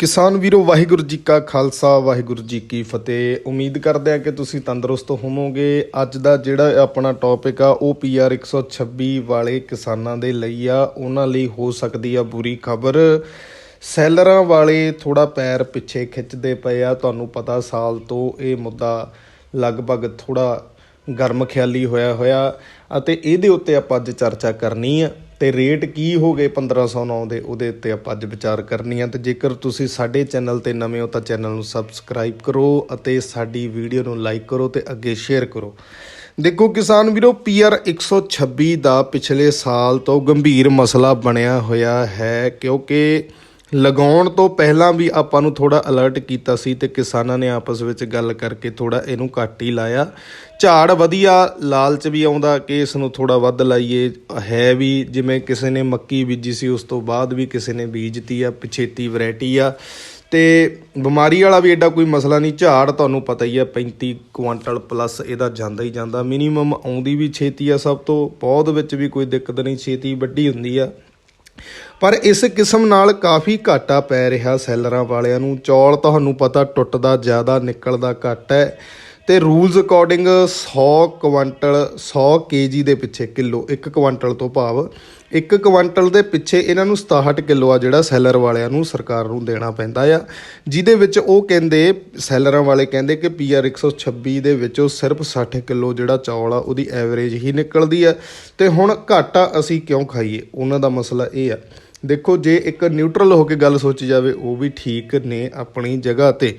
ਕਿਸਾਨ ਵੀਰੋ, ਵਾਹਿਗੁਰੂ ਜੀ ਕਾ ਖਾਲਸਾ, ਵਾਹਿਗੁਰੂ ਜੀ ਕੀ ਫਤਿਹ। ਉਮੀਦ ਕਰਦੇ ਆ ਕਿ ਤੁਸੀਂ ਤੰਦਰੁਸਤ ਹੋਵੋਗੇ। ਅੱਜ ਦਾ ਜਿਹੜਾ ਆਪਣਾ ਟੌਪਿਕ ਆ, ਉਹ ਪੀਆਰ 126 ਵਾਲੇ ਕਿਸਾਨਾਂ ਦੇ ਲਈ ਆ। ਉਹਨਾਂ ਲਈ ਹੋ ਸਕਦੀ ਆ ਬੁਰੀ ਖਬਰ। ਸੈਲਰਾਂ ਵਾਲੇ ਥੋੜਾ ਪੈਰ ਪਿੱਛੇ ਖਿੱਚਦੇ ਪਏ ਆ। ਤੁਹਾਨੂੰ ਪਤਾ ਸਾਲ ਤੋਂ ਇਹ ਮੁੱਦਾ ਲਗਭਗ ਥੋੜਾ ਗਰਮ ਖਿਆਲੀ ਹੋਇਆ ਹੋਇਆ। ਅਤੇ ਇਹਦੇ ਉੱਤੇ ਆਪਾਂ ਅੱਜ ਚਰਚਾ ਕਰਨੀ ਆ। ਤੇ ਰੇਟ ਕੀ ਹੋ ਗਏ 1509 ਦੇ? ਉਹਦੇ ਉੱਤੇ ਆਪਾਂ ਅੱਜ ਵਿਚਾਰ ਕਰਨੀ ਆ ਤੇ ਜੇਕਰ ਤੁਸੀਂ ਸਾਡੇ ਚੈਨਲ ਤੇ ਨਵੇਂ ਹੋ ਤਾਂ ਚੈਨਲ ਨੂੰ ਸਬਸਕ੍ਰਾਈਬ ਕਰੋ ਅਤੇ ਸਾਡੀ ਵੀਡੀਓ ਨੂੰ ਲਾਈਕ ਕਰੋ ਤੇ ਅੱਗੇ ਸ਼ੇਅਰ ਕਰੋ। ਦੇਖੋ ਕਿਸਾਨ ਵੀਰੋ ਪੀਆਰ 126 ਦਾ ਪਿਛਲੇ ਸਾਲ ਤੋਂ ਗੰਭੀਰ ਮਸਲਾ ਬਣਿਆ ਹੋਇਆ ਹੈ ਕਿਉਂਕਿ ਲਗਾਉਣ ਤੋਂ ਪਹਿਲਾਂ ਵੀ ਆਪਾਂ ਨੂੰ ਥੋੜਾ ਅਲਰਟ ਕੀਤਾ ਸੀ ਤੇ ਕਿਸਾਨਾਂ ਨੇ ਆਪਸ ਵਿੱਚ ਗੱਲ ਕਰਕੇ ਥੋੜਾ ਇਹਨੂੰ ਘੱਟ ਹੀ ਲਾਇਆ। ਝਾੜ ਵਧੀਆ, ਲਾਲਚ ਵੀ ਆਉਂਦਾ ਕਿ ਇਸ ਨੂੰ ਥੋੜਾ ਵੱਧ ਲਾਈਏ। ਹੈ ਵੀ ਜਿਵੇਂ ਕਿਸੇ ਨੇ ਮੱਕੀ ਬੀਜੀ ਸੀ, ਉਸ ਤੋਂ ਬਾਅਦ ਵੀ ਕਿਸੇ ਨੇ ਬੀਜਤੀ ਆ ਪਿਛੇਤੀ ਵੈਰਾਈਟੀ ਆ। ਤੇ ਬਿਮਾਰੀ ਵਾਲਾ ਵੀ ਐਡਾ ਕੋਈ ਮਸਲਾ ਨਹੀਂ, ਝਾੜ ਤੁਹਾਨੂੰ ਪਤਾ ਹੀ ਆ 35 ਕੁਆਂਟਲ ਪਲੱਸ ਇਹਦਾ ਜਾਂਦਾ ਹੀ ਜਾਂਦਾ। ਮਿਨੀਮਮ ਆਉਂਦੀ ਵੀ ਛੇਤੀ ਆ ਸਭ ਤੋਂ ਪੌਦ ਵਿੱਚ ਵੀ ਕੋਈ ਦਿੱਕਤ ਨਹੀਂ, ਛੇਤੀ ਵੱਡੀ ਹੁੰਦੀ ਆ। ਪਰ ਇਸ ਕਿਸਮ ਨਾਲ ਕਾਫੀ ਘਾਟਾ ਪੈ ਰਿਹਾ ਸੈਲਰਾਂ ਵਾਲਿਆਂ ਨੂੰ। ਚੌਲ ਤੁਹਾਨੂੰ ਪਤਾ ਟੁੱਟਦਾ ਜ਼ਿਆਦਾ, ਨਿਕਲਦਾ ਘੱਟ ਹੈ। ਤੇ ਰੂਲਸ ਅਕੋਰਡਿੰਗ 100 ਕੁਆਂਟਲ 100 ਕੇਜੀ ਦੇ ਪਿੱਛੇ ਕਿਲੋ 1 ਕੁਆਂਟਲ ਤੋਂ ਭਾਵ। 1 ਕੁਆਂਟਲ ਦੇ ਪਿੱਛੇ ਇਹਨਾਂ ਨੂੰ 67 ਕਿਲੋ ਆ ਜਿਹੜਾ ਸੈਲਰ ਵਾਲਿਆਂ ਨੂੰ ਸਰਕਾਰ ਨੂੰ ਦੇਣਾ ਪੈਂਦਾ ਆ। ਜਿਹਦੇ ਵਿੱਚ ਉਹ ਕਹਿੰਦੇ, ਸੈਲਰਾਂ ਵਾਲੇ ਕਹਿੰਦੇ ਕਿ ਪੀਆਰ 126 ਦੇ ਵਿੱਚੋਂ ਸਿਰਫ 60 ਕਿਲੋ ਜਿਹੜਾ ਚੌਲ ਆ, ਉਹਦੀ ਐਵਰੇਜ ਹੀ ਨਿਕਲਦੀ ਆ। ਤੇ ਹੁਣ ਘਾਟਾ ਅਸੀਂ ਕਿਉਂ ਖਾਈਏ? ਉਹਨਾਂ ਦਾ ਮਸਲਾ ਇਹ ਆ। ਦੇਖੋ, ਜੇ ਇੱਕ ਨਿਊਟਰਲ ਹੋ ਕੇ ਗੱਲ ਸੋਚੀ ਜਾਵੇ, ਉਹ ਵੀ ਠੀਕ ਨੇ ਆਪਣੀ ਜਗ੍ਹਾ ਤੇ।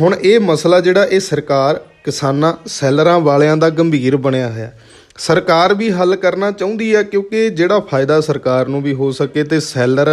ਹੁਣ ਇਹ ਮਸਲਾ ਜਿਹੜਾ ਇਹ ਸਰਕਾਰ ਕਿਸਾਨਾਂ, ਸੈਲਰਾਂ ਵਾਲਿਆਂ ਦਾ ਗੰਭੀਰ ਬਣਿਆ ਹੋਇਆ। ਸਰਕਾਰ ਵੀ ਹੱਲ ਕਰਨਾ ਚਾਹੁੰਦੀ ਹੈ ਕਿਉਂਕਿ ਜਿਹੜਾ ਫਾਇਦਾ ਸਰਕਾਰ ਨੂੰ ਵੀ ਹੋ ਸਕੇ ਤੇ ਸੈਲਰ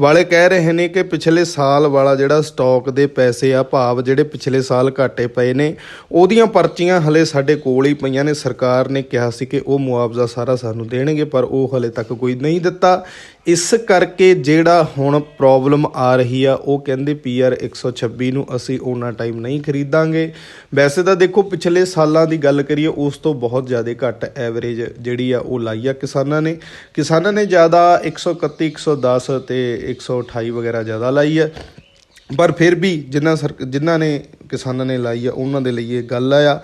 ਵਾਲੇ ਕਹਿ ਰਹੇ ਨੇ ਕਿ ਪਿਛਲੇ ਸਾਲ ਵਾਲਾ ਜਿਹੜਾ ਸਟਾਕ ਦੇ ਪੈਸੇ ਆ ਭਾਵ ਜਿਹੜੇ ਪਿਛਲੇ ਸਾਲ ਘਾਟੇ ਪਏ ਨੇ, ਉਹਦੀਆਂ ਪਰਚੀਆਂ ਹਲੇ ਸਾਡੇ ਕੋਲ ਹੀ ਪਈਆਂ ਨੇ। ਸਰਕਾਰ ਨੇ ਕਿਹਾ ਸੀ ਕਿ ਉਹ ਮੁਆਵਜ਼ਾ ਸਾਰਾ ਸਾਨੂੰ ਦੇਣਗੇ, ਪਰ ਉਹ ਹਲੇ ਤੱਕ ਕੋਈ ਨਹੀਂ ਦਿੱਤਾ। ਇਸ ਕਰਕੇ ਜਿਹੜਾ ਹੁਣ ਪ੍ਰੋਬਲਮ ਆ ਰਹੀ ਆ, ਉਹ ਕਹਿੰਦੇ ਪੀਆਰ 126 ਨੂੰ ਅਸੀਂ ਉਹਨਾਂ ਟਾਈਮ ਨਹੀਂ ਖਰੀਦਾਂਗੇ। ਵੈਸੇ ਤਾਂ ਦੇਖੋ, ਪਿਛਲੇ ਸਾਲਾਂ ਦੀ ਗੱਲ ਕਰੀਏ, ਉਸ ਤੋਂ ਬਹੁਤ ਜ਼ਿਆਦਾ ਘੱਟ ਐਵਰੇਜ ਜਿਹੜੀ ਆ ਉਹ ਲਾਈ ਆ ਕਿਸਾਨਾਂ ਨੇ। ਕਿਸਾਨਾਂ ਨੇ ਜ਼ਿਆਦਾ 131 110 ਤੇ 128 ਵਗੈਰਾ ਜ਼ਿਆਦਾ ਲਾਈ ਆ। ਪਰ ਫਿਰ ਵੀ ਜਿਨ੍ਹਾਂ ਸਰ ਜਿਨ੍ਹਾਂ ਨੇ ਕਿਸਾਨਾਂ ਨੇ ਲਾਈ ਆ, ਉਹਨਾਂ ਦੇ ਲਈ ਇਹ ਗੱਲ ਆ।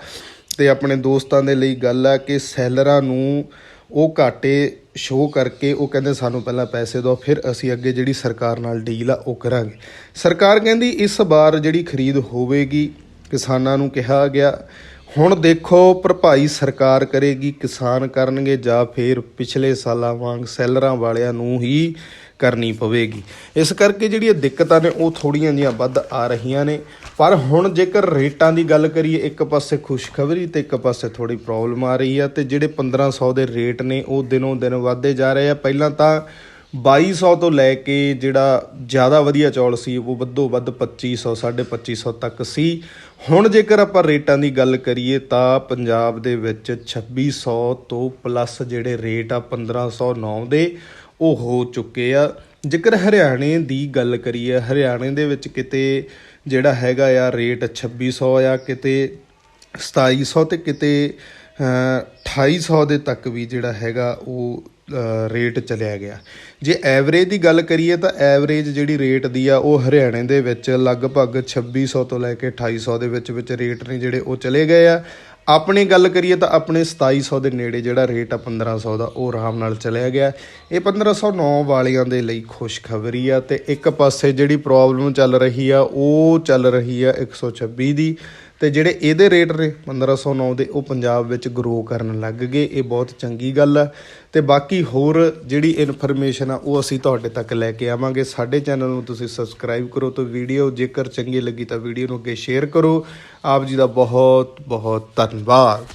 ਤੇ ਆਪਣੇ ਦੋਸਤਾਂ ਦੇ ਲਈ ਗੱਲ ਆ ਕਿ ਸੈਲਰਾਂ ਨੂੰ ਉਹ ਘਾਟੇ ਸ਼ੋਅ ਕਰਕੇ ਉਹ ਕਹਿੰਦੇ ਸਾਨੂੰ ਪਹਿਲਾਂ ਪੈਸੇ ਦਿਓ, ਫਿਰ ਅਸੀਂ ਅੱਗੇ ਜਿਹੜੀ ਸਰਕਾਰ ਨਾਲ ਡੀਲ ਆ ਉਹ ਕਰਾਂਗੇ। ਸਰਕਾਰ ਕਹਿੰਦੀ ਇਸ ਵਾਰ ਜਿਹੜੀ ਖਰੀਦ ਹੋਵੇਗੀ, ਕਿਸਾਨਾਂ ਨੂੰ ਕਿਹਾ ਗਿਆ ਹੁਣ ਦੇਖੋ ਭਰਪਾਈ ਸਰਕਾਰ ਕਰੇਗੀ, ਕਿਸਾਨ ਕਰਨਗੇ ਜਾਂ ਫਿਰ ਪਿਛਲੇ ਸਾਲਾਂ ਵਾਂਗ ਸੈਲਰਾਂ ਵਾਲਿਆਂ ਨੂੰ ਹੀ ਕਰਨੀ ਪਵੇਗੀ। ਇਸ ਕਰਕੇ ਜਿਹੜੀਆਂ ਦਿੱਕਤਾਂ ਨੇ ਉਹ ਥੋੜੀਆਂ ਜੀਆਂ ਵੱਧ ਆ ਰਹੀਆਂ ਨੇ। ਪਰ ਹੁਣ ਜੇਕਰ ਰੇਟਾਂ ਦੀ ਗੱਲ ਕਰੀਏ, ਇੱਕ ਪਾਸੇ ਖੁਸ਼ਖਬਰੀ ਤੇ ਇੱਕ ਪਾਸੇ ਥੋੜੀ ਪ੍ਰੋਬਲਮ ਆ ਰਹੀ ਆ ਤੇ ਜਿਹੜੇ 1500 ਦੇ ਰੇਟ ਨੇ, ਉਹ ਦਿਨੋਂ ਦਿਨ ਵਧਦੇ ਜਾ ਰਹੇ ਆ। ਪਹਿਲਾਂ ਤਾਂ 2200 ਤੋਂ ਲੈ ਕੇ ਜਿਹੜਾ ਜ਼ਿਆਦਾ ਵਧੀਆ ਚੌਲ ਸੀ ਉਹ ਵੱਧੋ ਵੱਧ 2500 2500 ਤੱਕ ਸੀ। ਹੁਣ ਜੇਕਰ ਆਪਾਂ ਰੇਟਾਂ ਦੀ ਗੱਲ ਕਰੀਏ ਤਾਂ ਪੰਜਾਬ ਦੇ ਵਿੱਚ 2600 ਤੋਂ ਪਲੱਸ ਜਿਹੜੇ ਰੇਟ ਆ 1509 ਦੇ ਉਹ ਹੋ ਚੁੱਕੇ ਆ। ਜੇਕਰ ਹਰਿਆਣੇ ਦੀ ਗੱਲ ਕਰੀਏ ਹਰਿਆਣੇ ਦੇ ਵਿੱਚ ਕਿਤੇ ਜਿਹੜਾ ਹੈਗਾ ਆ ਰੇਟ 2600 ਆ ਕਿਤੇ 2700 ਤੇ ਕਿਤੇ ਅ, 2800 ਦੇ ਤੱਕ ਵੀ ਜਿਹੜਾ ਹੈਗਾ ਉਹ ਰੇਟ ਚਲਿਆ ਗਿਆ। ਜੇ ਐਵਰੇਜ ਦੀ ਗੱਲ ਕਰੀਏ ਤਾਂ ਐਵਰੇਜ ਜਿਹੜੀ ਰੇਟ ਦੀ ਆ, ਉਹ ਹਰਿਆਣੇ ਦੇ ਵਿੱਚ ਲਗਭਗ 2600 ਤੋਂ ਲੈ ਕੇ 2800 ਦੇ ਵਿੱਚ ਵਿੱਚ ਰੇਟ ਨੇ ਜਿਹੜੇ ਉਹ ਚਲੇ ਗਏ ਆ। ਆਪਣੀ ਗੱਲ ਕਰੀਏ ਤਾਂ ਆਪਣੇ 2700 ਦੇ ਨੇੜੇ ਜਿਹੜਾ ਰੇਟ ਆ 1500 ਦਾ, ਉਹ ਆਰਾਮ ਨਾਲ ਚਲਿਆ ਗਿਆ। ਇਹ 1509 ਵਾਲਿਆਂ ਦੇ ਲਈ ਖੁਸ਼ਖਬਰੀ ਆ ਤੇ ਇੱਕ ਪਾਸੇ ਜਿਹੜੀ ਪ੍ਰੋਬਲਮ ਚੱਲ ਰਹੀ ਆ, ਉਹ ਚੱਲ ਰਹੀ ਆ 126 ਦੀ। ਤੇ ਜਿਹੜੇ ਇਹਦੇ ਰੇਟ ਨੇ 1509 ਦੇ, ਉਹ ਪੰਜਾਬ ਵਿੱਚ ਗਰੋ ਕਰਨ ਲੱਗ ਗਏ। ਇਹ ਬਹੁਤ ਚੰਗੀ ਗੱਲ ਆ। ਤੇ ਬਾਕੀ ਹੋਰ ਜਿਹੜੀ ਇਨਫੋਰਮੇਸ਼ਨ ਆ, ਉਹ ਅਸੀਂ ਤੁਹਾਡੇ ਤੱਕ ਲੈ ਕੇ ਆਵਾਂਗੇ। ਸਾਡੇ ਚੈਨਲ ਨੂੰ ਤੁਸੀਂ ਸਬਸਕ੍ਰਾਈਬ ਕਰੋ ਤੇ ਵੀਡੀਓ ਜੇਕਰ ਚੰਗੀ ਲੱਗੀ ਤਾਂ ਵੀਡੀਓ ਨੂੰ ਅੱਗੇ ਸ਼ੇਅਰ ਕਰੋ। ਆਪ ਜੀ ਦਾ ਬਹੁਤ ਬਹੁਤ ਧੰਨਵਾਦ।